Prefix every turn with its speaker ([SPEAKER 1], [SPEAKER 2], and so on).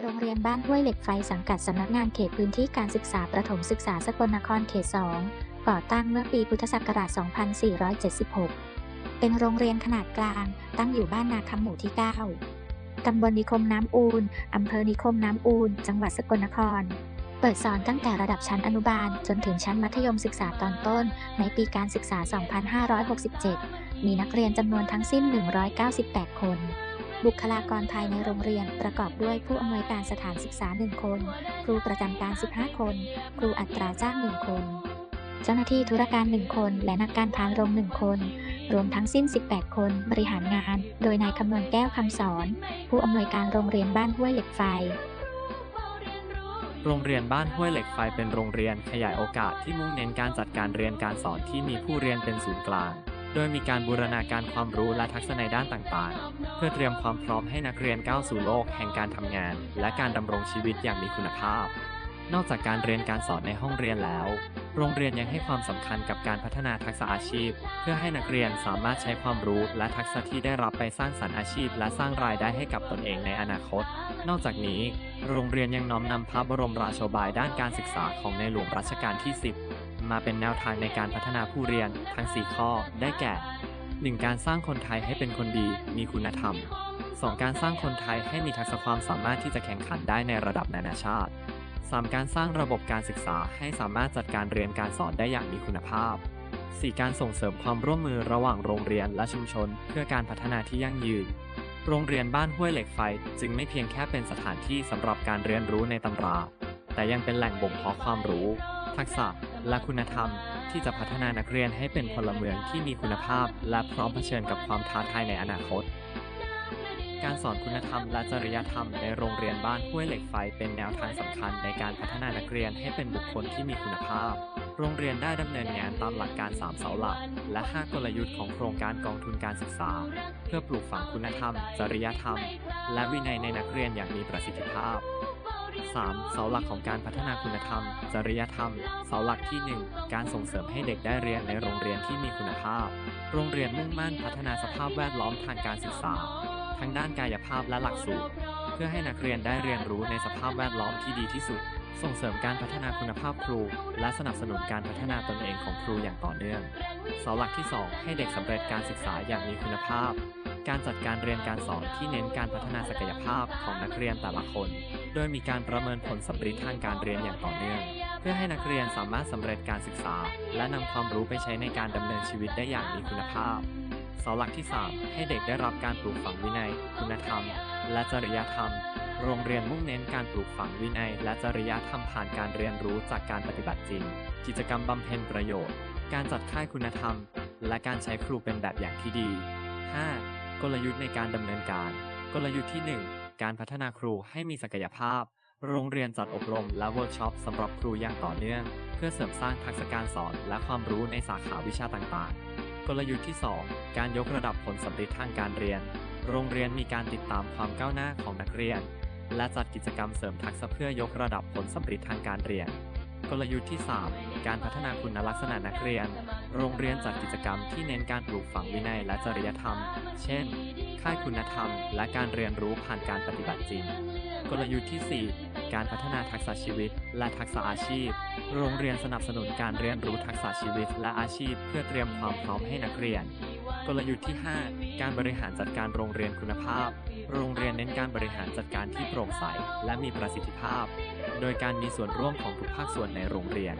[SPEAKER 1] โรงเรียนบ้านห้วยเหล็กไฟสังกัดสำนักงานเขตพื้นที่การศึกษาประถมศึกษาสกลนครเขต 2 ก่อตั้งเมื่อปีพุทธศักราช 2476 เป็นโรงเรียนขนาดกลาง ตั้งอยู่บ้านนาคำหมู่ที่ 9 ตำบลนิคมน้ำอูนอำเภอนิคมน้ำอูน จังหวัดสกลนคร เปิดสอนตั้งแต่ระดับชั้นอนุบาล จนถึงชั้นมัธยมศึกษาตอนต้น ในปีการศึกษา 2567 มีนักเรียนจำนวนทั้งสิ้น 198 คน บุคลากรภายในโรงเรียนประกอบด้วยผู้อำนวยการสถานศึกษา 1 คน ครูประจำการ 15 คน ครูอัตราจ้าง 1 คน เจ้าหน้าที่ธุรการ 1 คน และนักการพานโรง1 คน รวมทั้งสิ้น 18 คนบริหารงาน โดยนายคำนวณแก้วคำสอน ผู้อำนวยการโรงเรียนบ้านห้วยเหล็กไฟ
[SPEAKER 2] โรงเรียนบ้านห้วยเหล็กไฟเป็นโรงเรียนขยายโอกาสที่มุ่งเน้นการจัดการเรียนการสอนที่มีผู้เรียนเป็นศูนย์กลาง โดยมีการบูรณาการความรู้และทักษะในด้านต่างๆ เพื่อเตรียมความพร้อมให้นักเรียนก้าวสู่โลกแห่งการทำงาน และการดำรงชีวิตอย่างมีคุณภาพ นอกจากการเรียนการสอนในห้องเรียนแล้ว โรงเรียนยังให้ความสำคัญกับการพัฒนาทักษะอาชีพ เพื่อให้นักเรียนสามารถใช้ความรู้และทักษะที่ได้รับไปสร้างสรรค์อาชีพ และสร้างรายได้ให้กับตนเองในอนาคต นอกจากนี้ โรงเรียนยังน้อมนำพระบรมราโชบายด้านการศึกษาของในหลวงรัชกาลที่ 10 มาเป็นแนวทางในการพัฒนาผู้เรียนทั้ง 4 ข้อ ได้แก่ 1. การสร้างคนไทยให้เป็นคนดี มีคุณธรรม 2. การสร้างคนไทยให้มีทักษะความสามารถที่จะแข่งขันได้ในระดับนานาชาติ 3. การสร้างระบบการศึกษาให้สามารถจัดการเรียนการสอนได้อย่างมีคุณภาพ 4. การส่งเสริมความร่วมมือระหว่างโรงเรียนและชุมชน เพื่อการพัฒนาที่ยั่งยืน โรงเรียนบ้านห้วยเหล็กไฟจึงไม่เพียงแค่เป็นสถานที่สำหรับการเรียนรู้ในตำรา แต่ยังเป็นแหล่งบ่มเพาะความรู้ ทักษะ และคุณธรรม ที่จะพัฒนานักเรียนให้เป็นพลเมืองที่มีคุณภาพ และพร้อมเผชิญกับความท้าทายในอนาคต การสอนคุณธรรมและจริยธรรมในโรงเรียนบ้านห้วยเหล็กไฟเป็นแนวทางสำคัญในการพัฒนานักเรียนให้เป็นบุคคลที่มีคุณภาพ โรงเรียนได้ดำเนินงานตามหลักการ 3 เสาหลัก และ 5 กลยุทธ์ของโครงการกองทุนการศึกษา เพื่อปลูกฝังคุณธรรม จริยธรรม และวินัยในนักเรียนอย่างมีประสิทธิภาพ 3. เสาหลักของการพัฒนาคุณธรรม จริยธรรม เสาหลักที่ 1 การส่งเสริมให้เด็กได้เรียนในโรงเรียนที่มีคุณภาพ โรงเรียนมุ่งมั่นพัฒนาสภาพแวดล้อมทางการศึกษา ทั้งด้านกายภาพและหลักสูตร เพื่อให้นักเรียนได้เรียนรู้ในสภาพแวดล้อมที่ดีที่สุด ส่งเสริมการพัฒนาคุณภาพครู และสนับสนุนการพัฒนาตนเองของครูอย่างต่อเนื่อง เสาหลักที่ 2 ให้เด็กสำเร็จการศึกษาอย่างมีคุณภาพ การจัดการเรียนการสอนที่เน้นการพัฒนาศักยภาพของนักเรียนแต่ละคน โดยมีการประเมินผลสำเร็จทางการเรียนอย่างต่อเนื่อง เพื่อให้นักเรียนสามารถสำเร็จการศึกษา และนำความรู้ไปใช้ในการดำเนินชีวิตได้อย่างมีคุณภาพเสาหลักที่ 3 ให้เด็กได้รับการปลูกฝังวินัย คุณธรรม และจริยธรรม โรงเรียนมุ่งเน้นการปลูกฝังวินัย และจริยธรรมผ่านการเรียนรู้จากการปฏิบัติจริง กิจกรรมบำเพ็ญประโยชน์ การจัดค่ายคุณธรรม และการใช้ครูเป็นแบบอย่างที่ดี 5. กลยุทธ์ในการดำเนินการ กลยุทธ์ที่ 1 การพัฒนาครูให้มีศักยภาพ โรงเรียนจัดอบรมและเวิร์กช็อปสำหรับครูอย่างต่อเนื่อง เพื่อเสริมสร้างทักษะการสอนและความรู้ในสาขาวิชาต่างๆ กลยุทธ์ที่ 2 การยกระดับผลสำเร็จทางการเรียน โรงเรียนมีการติดตามความก้าวหน้าของนักเรียน และจัดกิจกรรมเสริมทักษะเพื่อยกระดับผลสำเร็จทางการเรียน กลยุทธ์ที่ 3 การพัฒนาคุณลักษณะนักเรียน โรงเรียนจัดกิจกรรมที่เน้นการปลูกฝังวินัยและจริยธรรม เช่น ค่ายคุณธรรม และการเรียนรู้ผ่านการปฏิบัติจริง กลยุทธ์ที่ 4 การพัฒนาทักษะชีวิต และทักษะอาชีพ โรงเรียนสนับสนุนการเรียนรู้ทักษะชีวิต และอาชีพ เพื่อเตรียมความพร้อมให้นักเรียน กลยุทธ์ที่ 5 การบริหารจัดการโรงเรียนคุณภาพ โรงเรียนเน้นการบริหารจัดการที่โปร่งใส และมีประสิทธิภาพ โดยการมีส่วนร่วมของทุกภาคส่วนในโรงเรียน